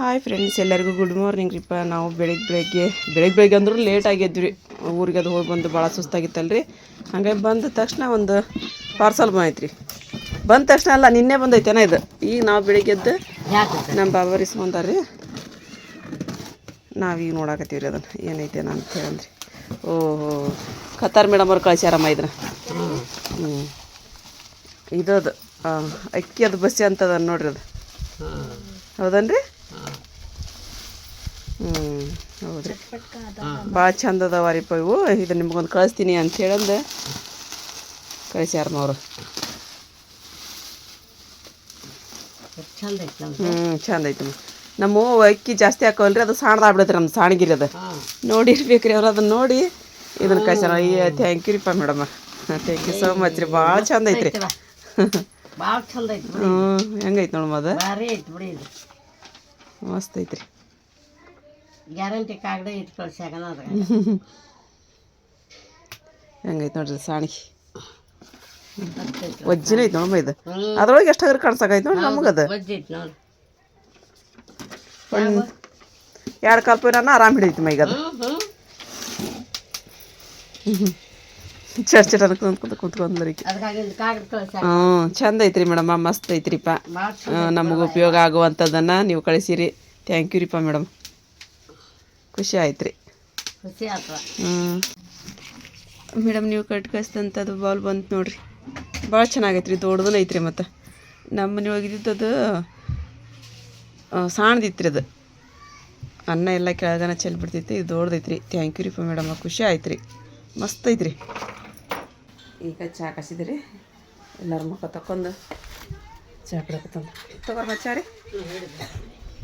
Hi friends ಎಲ್ಲರಿಗೂ good morning ರೀಪ್ಪ ನಾವು ಬೆಳಗ್ಗೆ ಬೆಳಗ್ಗೆ ಬೆಳಗ್ಗೆ ಬೆಳಗ್ಗೆ ಅಂದ್ರೂ ಲೇಟ್ ಆಗಿದ್ವಿ ಊರಿಗೆ ಅದು ಹೋಗಿ ಬಂದು ಭಾಳ ಸುಸ್ತಾಗಿತ್ತಲ್ರಿ. ಹಂಗಾಗಿ ಬಂದ ತಕ್ಷಣ ಒಂದು ಪಾರ್ಸಲ್ ಬಂದೈತ್ರಿ. ಬಂದ ತಕ್ಷಣ ಅಲ್ಲ, ನಿನ್ನೆ ಬಂದೈತೇನ ಇದು? ಈಗ ನಾವು ಬೆಳಿಗ್ಗೆ ಎದ್ದು ನಮ್ಮ ಬಾಬಾರ್ ರೀ ನಾವೀಗ ನೋಡಾಕತ್ತೀವಿ ರೀ ಅದನ್ನು. ಏನೈತೇನ ಅಂತ ಹೇಳಂದ್ರಿ. ಓಹೋ ಖತಾರ್ ಮೇಡಮ್ ಅವ್ರು ಕಳಿಸ್ಯಾರಮ್ಮ ಇದನ್ನ ಹ್ಞೂ ಇದದು ಅಕ್ಕಿ ಅದು ಬಸ್ಸಿ ಅಂತದ ನೋಡ್ರಿ ಅದು. ಹೌದನ್ರಿ? ಹ್ಞೂ ಹೌದ್ರಿ. ಭಾಳ ಚಂದ ಅದಾವ ಪ ಇವು. ಇದು ನಿಮ್ಗೊಂದು ಕಳಿಸ್ತೀನಿ ಅಂತ ಹೇಳಂದು ನಮ್ದು. ಹ್ಞೂ ಚಂದ ಐತಮ್ಮ ನಮ್ಮ ಅಕ್ಕಿ ಜಾಸ್ತಿ ಹಾಕೋಲ್ರಿ ಅದು ಸಾಣದಾಗ್ಬಿಡತ್ರಿ ನಮ್ಮ ಸಾಣಗಿರಿ ಅದು ನೋಡಿರ್ಬೇಕ್ರಿ ಅವ್ರು ಅದನ್ನ ನೋಡಿ ಇದನ್ನ ಕಳ್ಸ್ಯಾರ. ಅಯ್ಯ thank you ರೀಪ್ಪ madam. Thank you so much ರೀ. ಭಾಳ ಚಂದ ಐತ್ರಿ. ಹ್ಞೂ ಹೆಂಗೈತೆ ನೋಡಮ್ಮ ಅದು ಮಸ್ತ್ ಐತ್ರಿ. ಗ್ಯಾರಂಟಿ ಕಾಗಡ ಇಟ್ಟು ಸಗನ ಅದ್ರಾಗ ಹೆಂಗೈತೆ ನೋಡ್ರಿ ಸಾಣಿ. ಮಸ್ತ್ ಐತಿ ವಜ್ಜಿನ ಐತೆ ನೋಡಮ್ಮ ಇದು ಅದ್ರೊಳಗೆ ಎಷ್ಟು ಹಗ್ರ ಕಾಣ್ಸಕೈತೆ ನೋಡಿ ನಮಗದು. ನೋಡಿ. ಒಂದು ಎರಡು ಕಾಲು ಪೈನ ಆರಾಮ್ ಹಿಡಿದೈತಿ ಮೈಗೆ ಅದು. ಅಂತ ಕುಂತ್ಕೊಂತ ಕುಂತ್ಕೊಂಡ್ರಿ ಹ್ಞೂ ಚಂದ ಐತ್ರಿ ಮೇಡಮ್ಮ ಮಸ್ತ್ ಐತ್ರಿಪ್ಪ ನಮಗೆ ಉಪಯೋಗ ಆಗುವಂಥದ್ದನ್ನು ನೀವು ಕಳಿಸಿರಿ. ಥ್ಯಾಂಕ್ ಯು ರೀಪ್ಪ ಮೇಡಮ್. ಖುಷಿ ಆಯ್ತು ರೀ ಖುಷಿ ಆಯ್ತು ಹ್ಞೂ ಮೇಡಮ್ ನೀವು ಕಟ್ ಕಳ್ಸಿದಂಥದ್ದು ಬಾಲ್ ಬಂತು ನೋಡ್ರಿ. ಭಾಳ ಚೆನ್ನಾಗೈತೆ ರೀ ದೊಡ್ಡದನ ಐತ್ರಿ ಮತ್ತು. ನಮ್ಮ ಮನೆ ಒಗಿದಿದ್ದದು ಸಣ್ಣದಿತ್ತು ರೀ ಅದು. ಅನ್ನ ಎಲ್ಲ ಕೆಳಗನ ಚೆಲ್ಬಿಡ್ತೈತಿ ಇದು ದೊಡ್ಡದೈತ್ರಿ. ಥ್ಯಾಂಕ್ ಯು ರೀಪ್ಪ ಮೇಡಮ್ ಖುಷಿ ಆಯ್ತು ರೀ ಮಸ್ತ್ ಐತ್ರಿ. ಈಗ ಚಹಾ ಕಾಸಿದ್ರಿ. ಎಲ್ಲರ ಮುಖ ತಕ್ಕೊಂಡು ಚಹಾ ಕುಡಿಯಕತ್ತಂದು ತಗೋರ್ಮ ಚಾ ರೀ.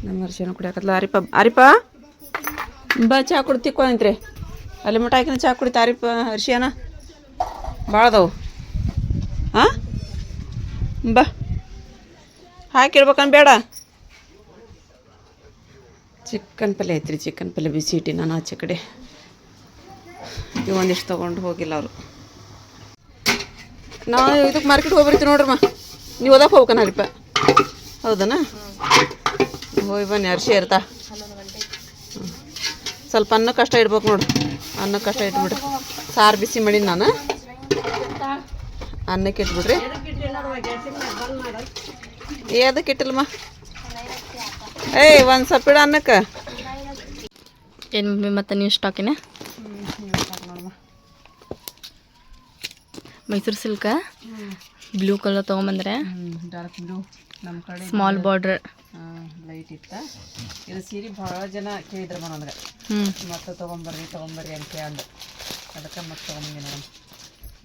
ನಮ್ಮ ಅರ್ಶನ ಕುಡಿಯಕತ್ಲ. ಅರಿಪ? ಆರಿಪ ಬಾ ಚಹಾ ಕುಡ್ತಿಕ್ಕೊಂತ್ರಿ ಅಲ್ಲಿ ಮಟ ಹಾಕಿನ ಚಹಾ ಕುಡಿತ ಆರಿಪ ಅರ್ಶಿಯನ ಭಾಳ ಅದಾವು. ಹಾಂ ಬಾ. ಹಾಕಿಡ್ಬೇಕನ್ ಬೇಡ. ಚಿಕನ್ ಪಲ್ಯ ಐತ್ರಿ ಚಿಕನ್ ಪಲ್ಯ ಬಿಸಿ ಇಟ್ಟಿ ನಾನು ಆಚೆ ಕಡೆ. ಒಂದಿಷ್ಟು ತೊಗೊಂಡು ಹೋಗಿಲ್ಲ ಅವರು. ನಾವು ಇದಕ್ಕೆ ಮಾರ್ಕೆಟ್ ಹೋಗ್ಬಿಡ್ತೀವಿ ನೋಡ್ರಮ್ಮ. ನೀವು ಓದಕ್ಕೆ ಹೋಗ್ಬೇಕನ ಹರಿಪ ಹೌದನಾ? ಹೋಗಿ ಬನ್ನಿ ಅರ್ಶಿ ಇರ್ತಾ. ಸ್ವಲ್ಪ ಅನ್ನ ಕಷ್ಟ ಇಡ್ಬೇಕು ನೋಡು. ಅನ್ನ ಕಷ್ಟ ಇಟ್ಬಿಡ್ರಿ ಸಾರು ಬಿಸಿ ಮಾಡಿ ನಾನು. ಅನ್ನಕ್ಕೆ ಇಟ್ಬಿಡ್ರಿ. ಏದಕ್ಕೆ ಇಟ್ಟಿಲ್ಲಮ್ಮ. ಏಯ್ ಒಂದು ಸ್ವಲ್ಪ ಇಡ ಅನ್ನಕ್ಕೆ. ಏನು ಮಮ್ಮಿ ಮತ್ತೆ ನೀವು ಸ್ಟಾಕಿನ ಮೈಸೂರು ಸಿಲ್ಕ ಬ್ಲೂ ಕಲರ್ ತೊಗೊಂಬಂದ್ರೆ? ಡಾರ್ಕ್ ಬ್ಲೂ ನಮ್ಮ ಕಡೆ ಸ್ಮಾಲ್ ಬಾರ್ಡರ್ ಲೈಟ್ ಇತ್ತ. ಇದು ಸೀರೆ ಭಾಳ ಜನ ಕೇಳಿದ್ರು ಮನಂದ್ರೆ. ಮತ್ತೆ ತೊಗೊಂಬರ್ರಿ ತೊಗೊಂಬರ್ರಿ ಅಂತ ಅಂದು ಅದಕ್ಕೆ ಮತ್ತೆ ತೊಗೊಂಬಂದಿ ನಾನು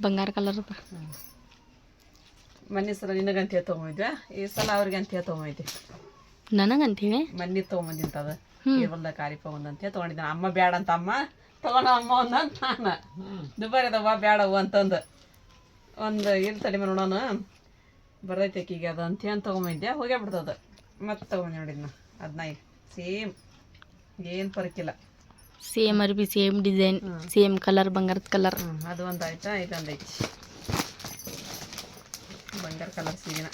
ಬಂಗಾರ ಕಲರ್ ಮೊನ್ನೆ ಸಲ ನಿನಗಂತ ಹೇಳಿ ತೊಗೊಂಡಿದ್ವಿ ಈ ಸಲ ಅವ್ರಿಗೆ ಅಂತ ಹೇಳಿ ತೊಗೊಂಡಿದ್ದೆ ನನಗಂತೀವಿ ಮೊನ್ನೆ ತೊಗೊಂಬಂದಿಂತ ಅದು. ಕೇವಲ ಕಾರಿಪ ಒಂದಂತ ಹೇಳಿ ತೊಗೊಂಡಿದ್ದೆ ಅಮ್ಮ ಬ್ಯಾಡ ಅಂತ ಅಮ್ಮ. ತಗೊಂಡ ಅಮ್ಮ ಒಂದಂತ ನಾನು. ದುಬಾರಿ ಅದವ್ವ ಬ್ಯಾಡವು ಅಂತಂದು. ಒಂದು ಇಲ್ಲಿ ತಡಿ ನೋಡೋಣ ಬರ್ತೈತೆ ಈಗ ಅದು ಅಂತ ಹೇಳಿ ತೊಗೊಂಬಂದ್ದೆ ಹೋಗೇ ಬಿಡ್ತದ ಮತ್ತೆ ತೊಗೊಂಡು ನೋಡಿದ್ನ ಅದನ್ನ ಈಗ ಸೇಮ್. ಏನು ಪರಕಿಲ್ಲ. ಸೇಮ್ ಅರ್ಬಿ ಸೇಮ್ ಡಿಸೈನ್ ಸೇಮ್ ಕಲರ್ ಬಂಗಾರದ ಕಲರ್ ಅದು ಒಂದು ಆಯ್ತಾ? ಇದೊಂದು ಐತಿ. ಬಂಗಾರ ಕಲರ್ ಸೀಗಿನ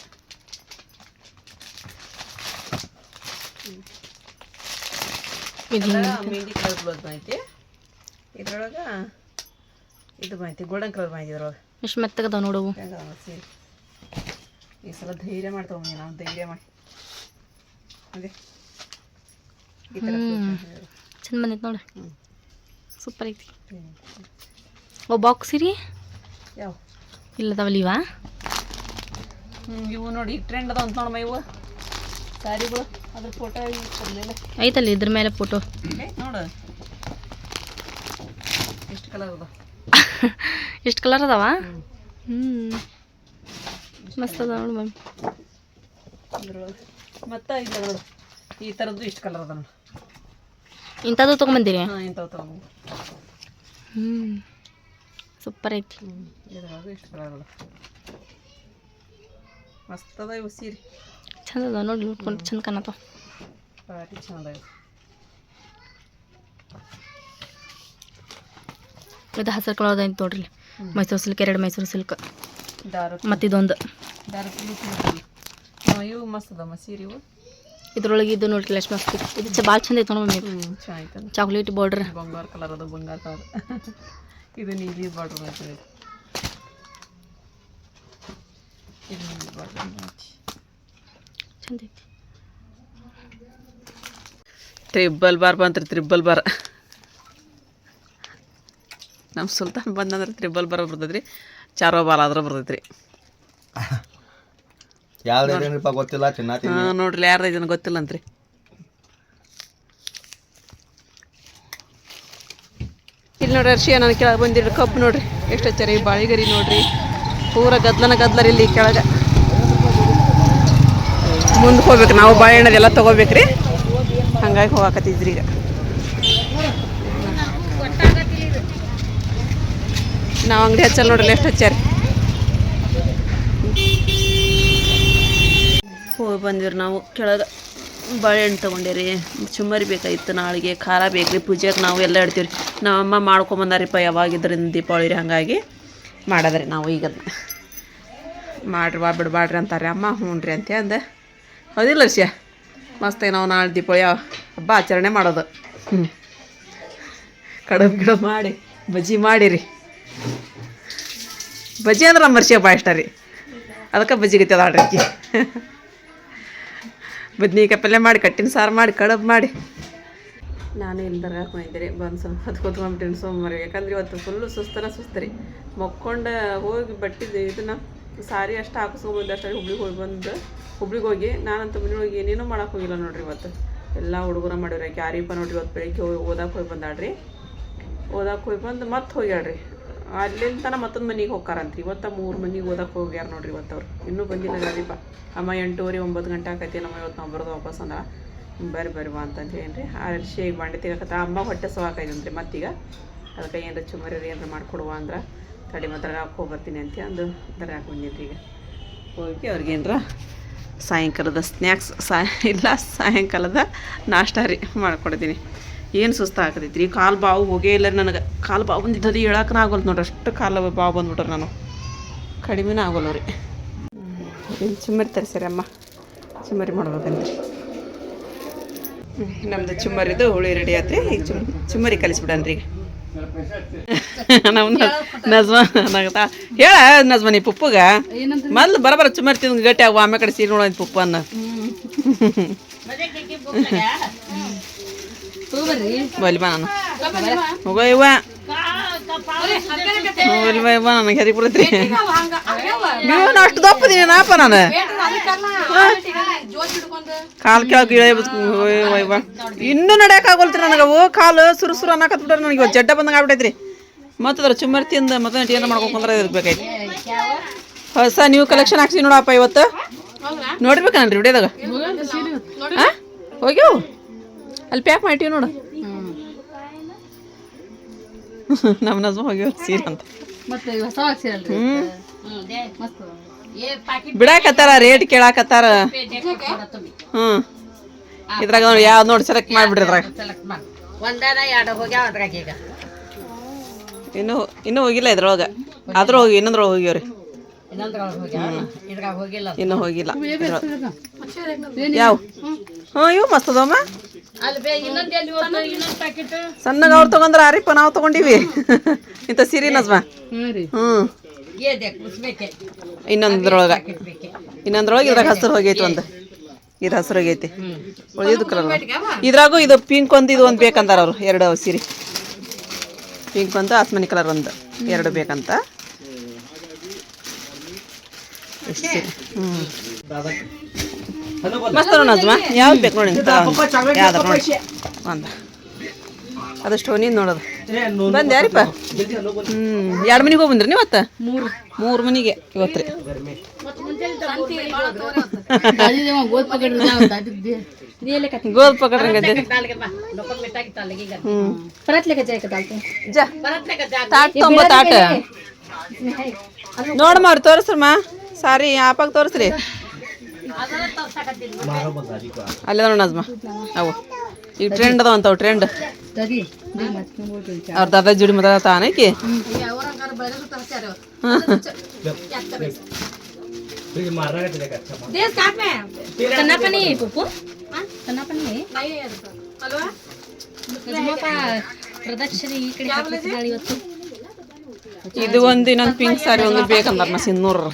ಮೆಹಂದಿ ಕಲರ್ ಬ್ಲೌಸ್ ಬಂದೈತಿ. ಇದ್ರೊಳಗೆ ಇದು ಬಂದೈತಿ ಗೋಲ್ಡನ್ ಕಲರ್ ಬಂದೈತಿ ಇದ್ರೊಳಗೆ. ಎಷ್ಟು ಮೆತ್ತಗದ ನೋಡವು ಸೀರೆ? ಈ ಸಲ ಧೈರ್ಯ ಮಾಡಿ ಹೋಗಿ ನಾವು ಧೈರ್ಯ ಮಾಡಿ. ಅದೇ. ಚಂದ ಬಂದೈತೆ ನೋಡಿ. ಸೂಪರ್ ಐತಿ. ಓ ಬಾಕ್ಸ್ ಇರಿ? ಯಾವ? ಇಲ್ಲದವಲ್ಲ ಇವ? ಇವು ನೋಡಿ ಟ್ರೆಂಡ್ ಅದ ಅಂತ ನೋಡಮ್ಮ ಇವು. ಸಾರಿಗಳು ಅದ್ರ ಫೋಟೋ ಐತಲ್ಲ ಇದ್ರ ಮೇಲೆ ಫೋಟೋ ನೋಡು. ಎಷ್ಟು ಕಲರ್ ಅದ ಎಷ್ಟು ಕಲರ್ ಅದಾವ? ಹ್ಞೂ ಮಸ್ತ್ ಅದ ನೋಡಿ ಮಮ್ಮಿ. ಇದ್ರೊಳಗೆ ಮತ್ತು ಇದು ನೋಡು ಈ ಥರದ್ದು ಇಷ್ಟು ಕಲರ್ ಅದ ಇಂಥದ್ದು ತೊಗೊಂಬಂದಿರಿ? ಹಾಂ ಇಂಥವು ತಗೊಂಡು ಹ್ಞೂ ಸೂಪರ್ ಐತಿ. ಇದ್ರೊಳಗೆ ಇಷ್ಟು ಕಲರ್ ಅದ ಮಸ್ತ್ ಅದ ಇವು ಸೀರೆ. ಚಂದ ಅದ ನೋಡಿ ನೋಡ್ಕೊಂಡು ಚಂದ ಕಾಣತ್ತಾವ. ಭಾರಿ ಚಂದ ಇವು. ಇದು ಹಸಿರು ಕಲರ್ ಐತಿ ನೋಡ್ರಿ. ಮೈಸೂರು ಸಿಲ್ಕ್ ಎರಡು ಮೈಸೂರು ಸಿಲ್ಕ್ ಮತ್ತಿದೊಂದು ಮತ್ತು ಇದೊಂದು. ದಾರು ಇವು ಮಸ್ತ್ ಅದ ಸೀರೆ ಇವು. ಇದ್ರೊಳಗೆ ಇದು ನೋಡ್ರಿ ಲಕ್ಷ್ಮಿ ಮಸ್ತ್ ಇದು ಚ ಭಾಳ ಚಂದ ಐತೆ ನೋಡಿ ಚೆನ್ನಾಗಿತ್ತಲ್ಲ ಚಾಕ್ಲೇಟ್ ಬಾರ್ಡ್ರ್ ಬಂಗಾರ ಕಲರ್ ಅದು ಬಂಗಾರ ಕಲರ್ ಇದು ನೀಲಿ ಬಾರ್ಡ್ರ್ ಐತೆ ಇದು. ನೀಲಿ ಬಾರ್ಡ್ರ್ ಚಂದ ಐತಿ. ತ್ರಿಬ್ಬಲ್ ಬಾರ್ ಬಂತ್ರಿ ತ್ರಿಬಲ್ ಬಾರ್ ನಮ್ಮ ಸುಲ್ತಾನ್ ಬಂದಂದ್ರೆ ತ್ರಿಬ್ಬಲ್ ಬಾರ್ ಬರ್ತೈತ್ರಿ ಚಾರೋ ಬಾಲ್ ಆದ್ರೆ ಬರ್ತೈತ್ರಿ ಯಾವ್ದು ಗೊತ್ತಿಲ್ಲ ಹಾಂ ನೋಡ್ರಿ ಯಾರ್ದು ಇದನ್ನ ಗೊತ್ತಿಲ್ಲ ಅಂತ್ರಿ ಇಲ್ಲಿ ನೋಡ್ರಿ ಅರ್ಶಿ ನಾನು ಕೆಳಗೆ ಬಂದಿರಿ ಕಬ್ಬು ನೋಡ್ರಿ. ಎಷ್ಟು ಹಚ್ಚಾರಿ ಬಾಳಿಗರಿ ನೋಡ್ರಿ. ಪೂರ ಗದ್ಲನ ಗದ್ಲರಿ ಇಲ್ಲಿ ಕೆಳಗೆ. ಮುಂದೆ ಹೋಗ್ಬೇಕು ನಾವು ಬಾಳೆಹಣ್ಣದೆಲ್ಲ ತೊಗೋಬೇಕ್ರಿ. ಹಂಗಾಗಿ ಹೋಗಾಕತ್ತಿದ್ರಿ ಈಗ. ನಾವು ಅಂಗಡಿ ಹಚ್ಚಲ್ಲ ನೋಡ್ರಿ ಎಷ್ಟು ಹಚ್ಚಾರಿ ಹೋಗಿ ಬಂದಿವ್ರಿ ನಾವು. ಕೆಳಗೆ ಬಾಳೆಹಣ್ಣು ತೊಗೊಂಡಿರಿ. ಚುಮ್ಮರಿ ಬೇಕಾಗಿತ್ತು ನಾಳೆಗೆ, ಖಾರ ಬೇಕ್ರಿ, ಪೂಜೆಗೆ ನಾವು ಎಲ್ಲ ಇಡ್ತೀವಿ ರೀ ನಮ್ಮ ಅಮ್ಮ ಮಾಡ್ಕೊಂಬಂದಾರಿಪ್ಪ ಯಾವಾಗಿದ್ರಿಂದ ದೀಪಾವಳಿ ರೀ ಹಾಗಾಗಿ. ಮಾಡದ್ರಿ ನಾವು ಈಗ ಮಾಡ್ರಿ ಬಾ ಬಿಡ್ಬಾಡ್ರಿ ಅಂತಾರೆ ಅಮ್ಮ ಹ್ಞೂ ರೀ ಅಂತ ಅಂದೆ. ಹೌದಿಲ್ಲ ವರ್ಷ ಮಸ್ತಾಗಿ ನಾವು ನಾಳೆ ದೀಪಾವಳಿ ಹಬ್ಬ ಆಚರಣೆ ಮಾಡೋದು. ಹ್ಞೂ ಗಿಡಬು ಮಾಡಿ, ಬಜ್ಜಿ ಮಾಡಿರಿ. ಬಜ್ಜಿ ಅಂದ್ರೆ ನಮ್ಮ ಬಾ ಇಷ್ಟ ರೀ. ಅದಕ್ಕೆ ಬಜ್ಜಿ ಗತಿ ಬದ್ನಿಕಾಯಿ ಪಲ್ಯ ಮಾಡಿ, ಕಟ್ಟಿನ ಸಾರು ಮಾಡಿ, ಕಡಬು ಮಾಡಿ. ನಾನು ಇಲ್ಲಿ ಬಂದಿದ್ದೆ ಬಂದು ಸ್ವಲ್ಪ ಹೊತ್ತು ಕೂತ್ಕೊಂಡ್ಬಿಟ್ಟಿನಿ ಸೋಮವಾರ ಯಾಕಂದ್ರೆ ಇವತ್ತು ಫುಲ್ಲು ಸುಸ್ತರ ಸುಸ್ತರಿ ಮಕ್ಕೊಂಡು ಹೋಗಿ ಬಟ್ಟಿದ್ದು ಇದನ್ನು ಸಾರಿ ಅಷ್ಟು ಹಾಕಿಸ್ಕೊಂಬಂದು ಅಷ್ಟೇ ಹುಬ್ಳಿಗೆ ಹೋಗಿ ಬಂದು. ಹುಬ್ಳಿಗೆ ಹೋಗಿ ನಾನಂತೂ ಮನೆಯೊಳಗೆ ಏನೇನೂ ಮಾಡೋಕೆ ಹೋಗಿಲ್ಲ ನೋಡ್ರಿ ಇವತ್ತು. ಎಲ್ಲ ಹುಡುಗರ ಮಾಡಿವ್ರಿ. ಆಕೆ ಯಾರೀಪ ನೋಡ್ರಿ ಇವತ್ತು ಬೆಳಿಗ್ಗೆ ಹೋಗಿ ಓದಕ್ಕೆ ಹೋಗಿ ಬಂದಾಳ್ರಿ. ಓದಕ್ಕೆ ಹೋಗಿ ಬಂದು ಮತ್ತೆ ಹೋಗ್ಯಾಳ್ರಿ. ಅಲ್ಲಿಂದ ತನ ಮತ್ತೊಂದು ಮನೆಗೆ ಹೋಗ್ತಾರಂತ್ರಿ ಇವತ್ತು ಮೂರು ಮನೆಗೆ ಓದಕ್ಕೆ ಹೋಗ್ಯಾರ ನೋಡ್ರಿ ಇವತ್ತು ಅವ್ರು ಇನ್ನೂ ಬಂದಿಲ್ಲ ಗಾಡಿಪ ಅಮ್ಮ ಎಂಟೂವರೆ ಒಂಬತ್ತು ಗಂಟೆ ಆಕೈತಿ ನಮ್ಮ ಇವತ್ತು ನಾವು ಬರೋದು ವಾಪಸ್ ಅಂದ್ರೆ. ಬರ್ರಿ ಬರ್ರಿ ಬಾ ಅಂತಂದು ಹೇಳಿ ಅರ್ಶಿ ಈಗ ಬಾಂಡೆ ತೆಗಕತ್ತ ಅಮ್ಮ ಹೊಟ್ಟೆ ಸವಾಕೈದಂತ್ರಿ ಮತ್ತೀಗ. ಅದಕ್ಕೆ ಏನಾರ ಚುಮರಿ ಏನಾರ ಮಾಡಿಕೊಡುವ ಅಂದ್ರೆ ತಡಿ ಮಾತ್ರ ಹೋಗಿ ಬರ್ತೀನಿ ಅಂತ ಅಂದು ದರ್ಗಾಕ್ಕೆ ಬಂದಿದ್ರಿ ಈಗ. ಹೋಗಿ ಅವ್ರಿಗೆ ಏನಾರ ಸಾಯಂಕಾಲದ ಸ್ನ್ಯಾಕ್ಸ್ ಸಾ ಇಲ್ಲ ಸಾಯಂಕಾಲದ ನಾಷ್ಟ ರೀ ಮಾಡ್ಕೊಡ್ತೀನಿ. ಏನು ಸುಸ್ತು ರೀ ಕಾಲು ಬಾವು ಹೋಗೇ ಇಲ್ಲ ನನಗೆ. ಕಾಲು ಬಾವು ಬಂದಿದ್ದದು ಹೇಳಕ್ಕನ ಆಗೋಲ್ಲ ನೋಡ್ರಿ. ಅಷ್ಟು ಕಾಲು ಬಾವು ಬಂದ್ಬಿಟ್ರೆ ನಾನು. ಕಡಿಮೆನೇ ಆಗೋಲ್ಲ ರೀ. ಇಲ್ಲಿ ಚುಮ್ಮರಿ ತರಿಸ್ರಿ ಅಮ್ಮ. ಚುಮ್ಮರಿ ಮಾಡ್ಬೇಕಂತ್ರಿ ನಮ್ದು ಚುಮ್ಮರಿದು ಹುಳಿ ರೆಡಿ ಆತ್ರಿ. ಈಗ ಚುಮ್ ಚುಮ್ಮರಿ ಕಲಿಸ್ಬಿಡನ್ರಿ ನಜ್ಮ ನಗತ. ಹೇಳ ನಜ್ಮ ನೀ ಪುಪ್ಪಗ ಮೊದ್ಲು ಬರಬರ ಚುಮ್ಮರಿ ತಿಂದು ಗಟ್ಟಿ ಆಗುವ ಆಮೇಲೆ ಕಡೆ ಸೀರೆ ನೋಡೋದು ಪುಪ್ಪನ್ನ. ಬಲಿ ಬಾ ನಾನು ಹೋಗೋ ಇವ್ವ ಬಲಿ ಬಾ ಇವ್ವ ನನಗೆ ಹೆರಿ ಬರ್ತೈತ್ರಿ ನೀವು ಅಷ್ಟು ದಪ್ಪದೀನಿ ನಾಪ ನಾನು ಕಾಲು ಕೆಳಗೆ ಇಳೆ ಇವ ಇನ್ನೂ ನಡ್ಯಾಕ ಆಗೋಲ್ತ್ರಿ ನನಗೆ ಅವು ಕಾಲು ಸುರು ಸುರು ಅನ್ನಕತ್ ಬಿಟ್ರೆ ನನಗೆ ಇವತ್ತು ಜಡ್ಡ ಬಂದಂಗೆ ಆಗ್ಬಿಟ್ಟೈತ್ರಿ ಮತ್ತೆ ಅದ್ರ ಚುಮ್ಮರಿ ತಿಂದು ಮತ್ತೆ ಏನೋ ಮಾಡ್ಕೊಂಡ್ರೆ ಇರ್ಬೇಕೈತಿ ಹೊಸ ನೀವು ಕಲೆಕ್ಷನ್ ಹಾಕ್ಸಿ ನೋಡಪ್ಪ ಇವತ್ತು ನೋಡ್ಬೇಕನ್ರಿ ವಿಡಿಯೋದಾಗ ಹಾಂ ಹೋಗ್ಯಾವು ಅಲ್ಲಿ ಪ್ಯಾಕ್ ಮಾಡ್ತೀವಿ ನೋಡು. ನಮ್ಮ ನಜ್ಮ ಹೋಗ್ಯಾವ ಸೀರೆ ಅಂತ. ಬಿಡಾಕತ್ತಾರ ರೇಟ್ ಕೇಳಾಕತ್ತಾರ. ಹ್ಞೂ ಇದ್ರಾಗ ನೋಡಿ ಯಾವ್ದು ನೋಡಿ ಸೆಲೆಕ್ಟ್ ಮಾಡಿಬಿಡ್ರಿ ಇದ್ರಾಗ. ಸೆಲೆಕ್ಟ್ ಮಾಡಿ. ಒಂದನ ಎರಡು ಹೋಗ್ಯಾವ ಅದ್ರಾಗ ಇನ್ನು ಇನ್ನು ಇನ್ನೂ ಹೋಗಿಲ್ಲ ಇದ್ರೊಳಗೆ. ಆದ್ರೂ ಹೋಗಿ ಇನ್ನೊಂದ್ರೊಳಗೆ ಹೋಗ್ಯಾವ್ರಿ ಇನ್ನೂ ಹೋಗಿಲ್ಲ. ಯಾವ? ಹ್ಞೂ ಇವು ಮಸ್ತ್ ಸಣ್ಣಗ ಅವ್ರು ತಗೊಂಡ್ರ ಆರಿಪ್ಪ ನಾವು ತಗೊಂಡಿವಿ. ಇಂಥ ಸೀರೆ ನಜ್ಮ. ಹ್ಞೂ ಇನ್ನೊಂದ್ರೊಳಗ. ಇನ್ನೊಂದ್ರೊಳಗೆ ಇದ್ರಾಗ ಹಸಿರು ಹೋಗೈತಿ ಒಂದು. ಇದು ಹಸಿರು ಹೋಗೈತಿ. ಉಳಿದು ಕಲರ್ ಇದ್ರಾಗೂ ಇದು ಪಿಂಕ್ ಒಂದು ಇದು ಒಂದು ಬೇಕಂತಾರ ಅವರು ಎರಡು ಸೀರೆ. ಪಿಂಕ್ ಒಂದು ಆಸ್ಮನಿ ಕಲರ್ ಒಂದು ಎರಡು ಬೇಕಂತ. ಹ್ಮ್. ಹ್ಞೂ ಮಸ್ತ್ ನೋಡಜ್ಮ ಯಾವ್ದು ಬೇಕು ನೋಡಿ. ಯಾವ್ದು ನೋಡಿ. ಒಂದು. ನೋಡೋದು. ಯಾರಿಪ್ಪ? ಹ್ಞೂ ಎರಡು ಮನೆಗೆ ಹೋಗಿ ಬಂದ್ರಿ ನೀವತ್ತ ಮೂರು. ಮೂರು ಮನೆಗೆ ಇವತ್ತು ರೀ ಗೋಲ್ ಪಕಡ್ರಂಗ ತಾಟ ತೊಂಬ ನೋಡಮ್ಮ ಅವ್ರು ತೋರಿಸ್ರಮ್ಮ. ಸಾರಿ ಆಪಾಗ ತೋರಿಸ್ರಿ. അല്ലേ നസ്മ ആവോ. ഈ ട്രെയിന്റെ തോന്നോ ട്രെയിന്റെ അവർ തത ജുഡി മുതല താനേക്ക് ഇത് ഒന്ന് പിങ്ക് സാരി ഒന്ന് ബേക്കം തരണം സിന്നൂറ്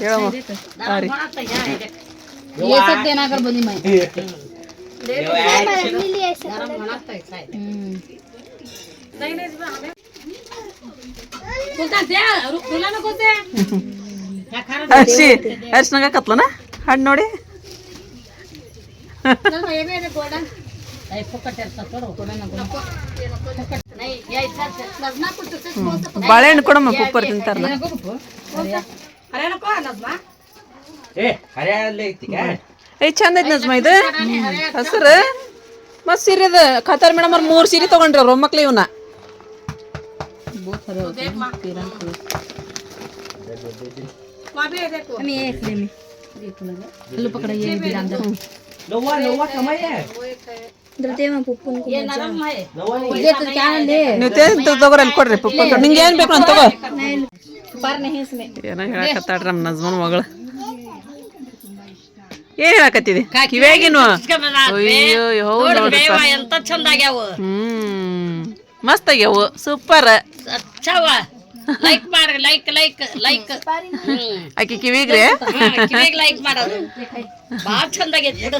ಹೇಳಮ್ಮ ಸಾರಿ ಏನಾಗರ್ ಬಂದಿ ಮೈ ಅರ್ಶಿ ಅರ್ಶಿನಾಗ ಕತ್ಲನ ಹಣ್ಣು ನೋಡಿ ಬಾಳೆಹಣ್ಣು ಕೊಡಮ್ಮ ಕುಪ್ಪರ್ ತಿಂತಾರಲ್ಲ ಏ ಚಂದ ಐತಿ ನಜ್ಮ ಇದು ಹಸ್ರು ಮಸ್ತ್ ಸೀರೆ ಅದ ಖತಾರ್ ಮೇಡಮ್ ಅವ್ರು ಮೂರು ಸೀರೆ ತಗೊಂಡ್ರಿ ಅವ್ರು ಮಕ್ಳು ಇವನ್ನ ನೀವು ತಗೋರಿ ಅಲ್ಲಿ ಕೊಡ್ರಿ ಪುಪ್ಪ ನಿಂಗೆ ಏನ್ ಬೇಕು ಅಂತ ತಗೋ. ಏನೋ ಹೇಳಕತ್ತಾಡ್ರಿ ನಮ್ಮ ನಜ್ಮನ್ ಮಗಳು. ಏನ್ ಹೇಳಕತ್ತಿದಿ? ಅಯ್ಯೋ ಹೌದು ಹ್ಮ್. ಮಸ್ತ್ ಆಗ್ಯಾವು ಸೂಪರ್ ಚವ ಲೈಕ್ ಮಾಡ್ರಿ ಲೈಕ್ ಲೈಕ್ ಲೈಕ್ ಆಕಿ ಕಿವಿಗ್ರಿ ಕಿವಿಗೆ ಲೈಕ್ ಮಾಡೋದು ಭಾಳ ಚಂದ ಆಗೈತಿ ಬಿಡು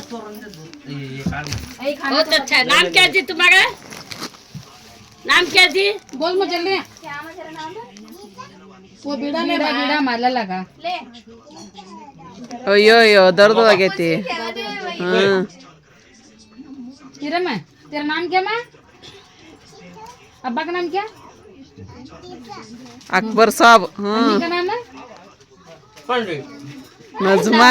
बहुत अच्छा है नाम क्या जी तुम्हारा नाम क्या जी बोल मुझे जल्दी वो बीड़ा ले बीड़ा माला लगा ಅಯ್ಯೋ ಅಯ್ಯೋ ದರ್ದು ಆಗೈತಿ ಹ್ಮ್ तेरा मैं तेरा नाम क्या मैं अब्बा का नाम क्या ಅಕ್ಬರ್ ಸಾಬ್ ಹ್ಮ್. ನಜ್ಮಾ.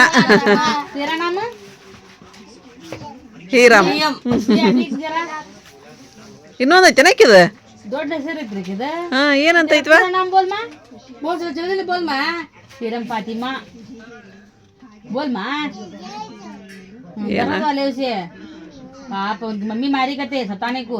ಹೀರಾಮ್ ಇನ್ನೊಂದು ಐತೆ ದೊಡ್ಡ ಹೆಸರು ಇದ್ರಿ ಕಿದ ಹಾ ಏನಂತ ಐತ್ವ ನಾಮ್ ಹೀರಮ್ ಫಾತಿಮಾ. ಬೋಲ್ಮಾ? ಏನ? ಪಾಪ ಮಮ್ಮಿ ಮಾರಿಕತೆ ಸತಾನೆಕು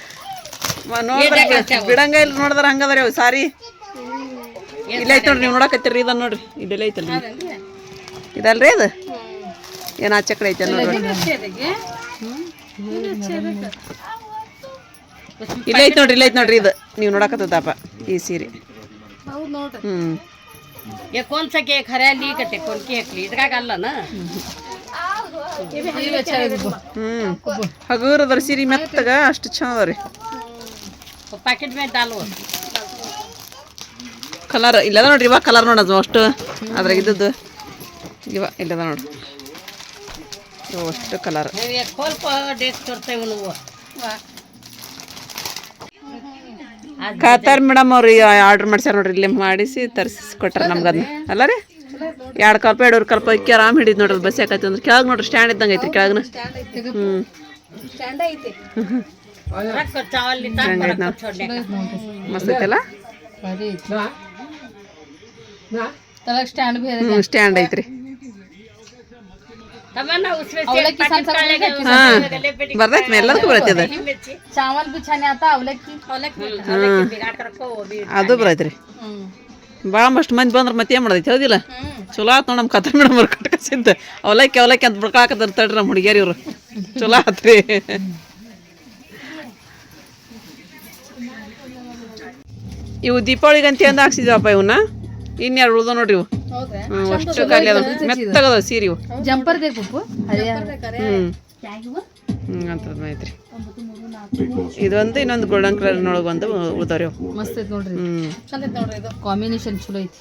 ಬಿಡಂಗ ಇಲ್ಲ ನೋಡಿದ್ರ ಹಂಗದ್ರಿ ಅವ್ ಸಾರಿ. ಇಲ್ಲ ಐತೆ ನೋಡ್ರಿ ನೀವು ನೋಡಕತ್ತೀರಿ ಇದನ್ನ ನೋಡ್ರಿ. ಇದೆಲ್ಲ ಐತಲ್ರಿ. ಇದಲ್ರಿ ಅದು? ಏನ ಆಚೆ ಕಡೆ ಐತೆ ನೋಡ್ರಿ? ಇಲ್ಲ ಐತೆ ನೋಡ್ರಿ ಇಲ್ಲ ಐತೆ ನೋಡ್ರಿ ಇದು. ನೀವು ನೋಡಕತ್ತದಪ್ಪ ಈ ಸೀರೆ. ಹ್ಞೂ ये ಹ್ಮ್. ಮೆತ್ತಗ ಅಷ್ಟು ಚಂದ ರೀ ಪ್ಯಾಕೆಟ್ ಮೇಲೆ ದಾಲ್ ಕಲರ್ ಇಲ್ಲದ ನೋಡ್ರಿ ಇವಾಗ ಕಲರ್ ನೋಡ ಅಷ್ಟು ಅದ್ರಾಗ ಇದ್ದದ್ದು ಇವ ಇಲ್ಲದ ನೋಡ್ರಿ ಅಷ್ಟು ಕಲರ್ ಖಾತಾರ್ ಮೇಡಮ್ ಅವ್ರು ಆರ್ಡ್ರ್ ಮಾಡ್ಸ್ಯಾರ ನೋಡ್ರಿ ಇಲ್ಲಿ ಮಾಡಿಸಿ ತರಿಸ್ಕೊಟ್ರ ನಮ್ಗದ್ನ ಅಲ್ಲ ರೀ ಎರಡು ಕಲ್ಪ ಎರಡೂರು ಕಲ್ಪ ಇಕ್ಕಿ ಆರಾಮ್ ಹಿಡಿದ್ ನೋಡ್ರಿ ಬಸ್ ಯಾಕೈತಿ ಅಂದ್ರೆ ಕೆಳಗೆ ನೋಡ್ರಿ ಸ್ಟ್ಯಾಂಡ್ ಇದ್ದಂಗೆ ಐತ್ರಿ ಕೆಳಗನ ಹ್ಞೂ ಸ್ಟ್ಯಾಂಡ್ ಐತ್ರಿ. ಬರ್ತೈತಿ ಎಲ್ಲದಕ್ಕೂ ಬರತ್ತದ ಅದು. ಬರತ್ರಿ. ಭಾಳ ಮಷ್ಟು ಮಂದಿ ಬಂದ್ರೆ ಮತ್ತೆ ಏನು ಮಾಡೈತಿ ಹೌದಿಲ್ಲ ಚಲೋ ಆತ್ ನಮ್ಮ ಕತ್ರ ಮೇಡಮ್ ಅವ್ರು ಕಟ್ಕಸಿದ್ದ. ಅವಲಕ್ಕಿ ಅವಲಕ್ಕಿ ಅಂತ ಬಿಡ್ಕಾಕತ್ತಾರ ತಡ್ರಿ ನಮ್ಮ ಹುಡುಗಿಯರ್ ಇವರು. ಚಲೋ ಆತ್ರಿ. ಇವು ದೀಪಾವಳಿಗೆ ಅಂತ ಅಂದ ಹಾಕ್ಸಿದ್ವಪ್ಪ ಇವನ್ನ ಇನ್ಯಾರು ಉಳ್ದ ನೋಡ್ರಿ ಇವು. ಅಷ್ಟು ಖಾಲಿ ಅದ ಮೆತ್ತಗದ ಸೀರೆ ಇವು. ಜಂಪರ್ ಹ್ಞೂ ಹ್ಞೂ ಐತ್ರಿ ಇದೊಂದು ಇನ್ನೊಂದು ಗೋಲ್ಡನ್ ಕಲರ್ ಒಳಗೆ ಒಂದು ಉಳ್ದವ್ರಿ ಮಸ್ತ್ ನೋಡ್ರಿ. ಕಾಂಬಿನೇಷನ್ ಚಲೋ ಐತಿ.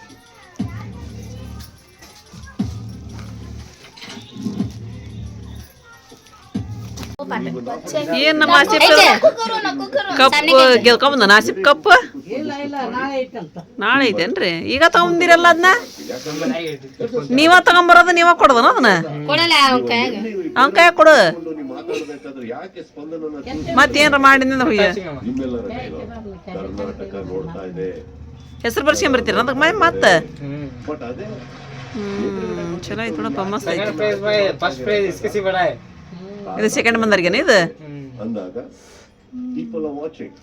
ಏನ್ ನಮ್ಮ ಆಸಿಫ್ ಕಪ್ ಗೆಲ್ಕೊಂಬಂದ ಆಸಿಫ್ ಕಪ್? ನಾಳೆ ಐತೇನ್ರಿ? ಈಗ ತಗೊಂಬಂದಿರಲ್ಲ ಅದನ್ನ ನೀವ ತಗೊಂಬರೋದು ನೀವ ಕೊಡದನ ಅದನ್ನ? ಅವ್ನ ಕೈ ಕೊಡು. ಮತ್ತೇನ್ರ ಮಾಡಿದ ಹೆಸರು ಬರ್ಸ್ಕೊಂಬರ್ತೀರ ಅದಕ್ಕೆ ಮೈ ಮತ್ತ? ಹ್ಮ್ ಚಲೋ ಐತಿ ನೋಡಪ್ಪ ಮಸ್ತ್ ಐತಿ ಇದು ಸೆಕೆಂಡ್ ಬಂದರ್ಗೇನೆ ಇದು? ಅಂದಾಗ ಪೀಪಲ್ ಆರ್ ವಾಚಿಂಗ್